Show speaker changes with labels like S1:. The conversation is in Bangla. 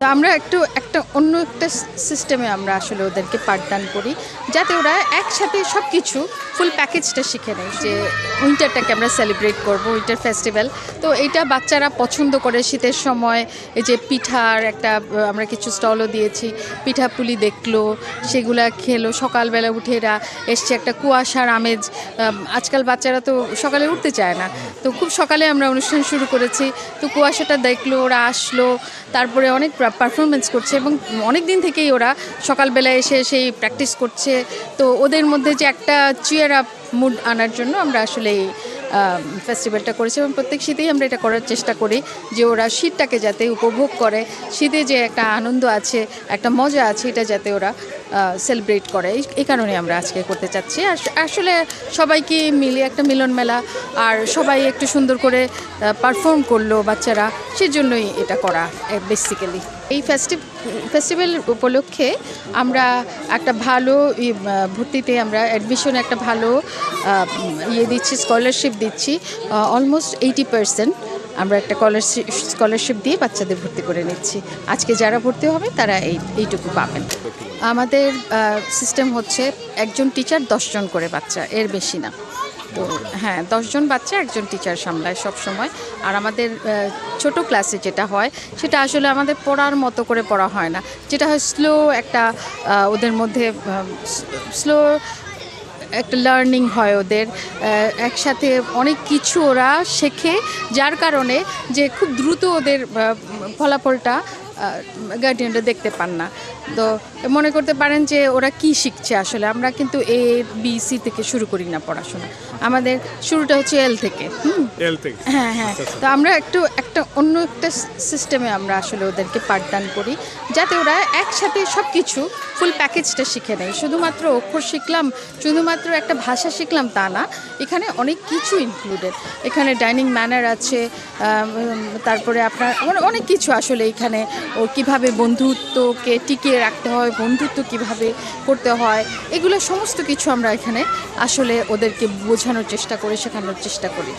S1: আমরা একটু একটা অন্য একটা সিস্টেমে আমরা আসলে ওদেরকে পাঠদান করি, যাতে ওরা একসাথে সব কিছু ফুল প্যাকেজটা শিখে নেয় যে উইন্টারটাকে আমরা সেলিব্রেট করব উইন্টার ফেস্টিভ্যাল তো এইটা বাচ্চারা পছন্দ করে শীতের সময়, এই যে পিঠার একটা আমরা কিছু স্টলও দিয়েছি, পিঠা পুলি দেখল, সেগুলা খেলো, সকালবেলা উঠে এরা এসছে একটা কুয়াশার আমেজ আজকাল বাচ্চারা তো সকালে উঠতে চায় না। তো খুব সকালে আমরা অনুষ্ঠান শুরু করেছি, তো কুয়াশাটা দেখল, ওরা আসলো, তারপরে অনেক পারফরমেন্স করছে এবং অনেক দিন থেকেই ওরা সকালবেলা এসে সেই প্র্যাকটিস করছে। তো ওদের মধ্যে যে একটা চিয়ার আপ মুড আনার জন্য আমরা আসলে এই ফেস্টিভ্যালটা করেছি এবং প্রত্যেক শীতেই আমরা এটা করার চেষ্টা করি যে ওরা শীতটাকে যাতে উপভোগ করে। শীতে যে একটা আনন্দ আছে, একটা মজা আছে, এটা যাতে ওরা সেলিব্রেট করে। এই- কারণে আমরা আজকে করতে চাচ্ছি। আর আসলে সবাইকে মিলে একটা মিলন মেলা আর সবাই একটু সুন্দর করে পারফর্ম করল বাচ্চারা, সেজন্যই এটা করা বেসিক্যালি এই ফেস্টিভ ফেস্টিভ্যাল উপলক্ষে আমরা একটা ভালো ভর্তিতে আমরা অ্যাডমিশনে একটা ভালো ইয়ে দিচ্ছি স্কলারশিপ দিচ্ছি। অলমোস্ট এইটি পার্সেন্ট আমরা একটা স্কলারশিপ স্কলারশিপ দিয়ে বাচ্চাদের ভর্তি করে নিচ্ছি। আজকে যারা ভর্তি হবে তারা এই, এইটুকু পাবেন। আমাদের সিস্টেম হচ্ছে একজন টিচার দশজন করে বাচ্চা, এর বেশি না। তো হ্যাঁ দশজন বাচ্চা একজন টিচার সামলায় সব সময় আর আমাদের ছোট ক্লাসে যেটা হয়, সেটা আসলে আমাদের পড়ার মতো করে পড়া হয় না। যেটা হয় স্লো একটা ওদের মধ্যে স্লো একটা লার্নিং হয় ওদের। একসাথে অনেক কিছু ওরা শেখে, যার কারণে যে খুব দ্রুত ওদের ফলাফলটা গার্ডিয়ানরা দেখতে পান না। তো মনে করতে পারেন যে ওরা কি শিখছে আসলে? আমরা কিন্তু এ বি সি থেকে শুরু করি না পড়াশোনা। আমাদের শুরুটা হচ্ছে এল থেকে
S2: এল থেকে।
S1: হ্যাঁ হ্যাঁ। তো আমরা একটু একটা অন্য একটা সিস্টেমে আমরা আসলে ওদেরকে পাঠদান করি যাতে ওরা একসাথে সব কিছু ফুল প্যাকেজটা শিখে নেয়। শুধুমাত্র অক্ষর শিখলাম শুধুমাত্র একটা ভাষা শিখলাম তা না এখানে অনেক কিছু ইনক্লুডেড এখানে ডাইনিং ম্যানার আছে তারপরে আপনার অনেক কিছু আসলে এখানে ও কীভাবে বন্ধুত্বকে টিকিয়ে রাখতে হয়, বন্ধুত্ব কীভাবে করতে হয়, এগুলো সমস্ত কিছু আমরা এখানে আসলে ওদেরকে বোঝানোর চেষ্টা করি, শেখানোর চেষ্টা করি।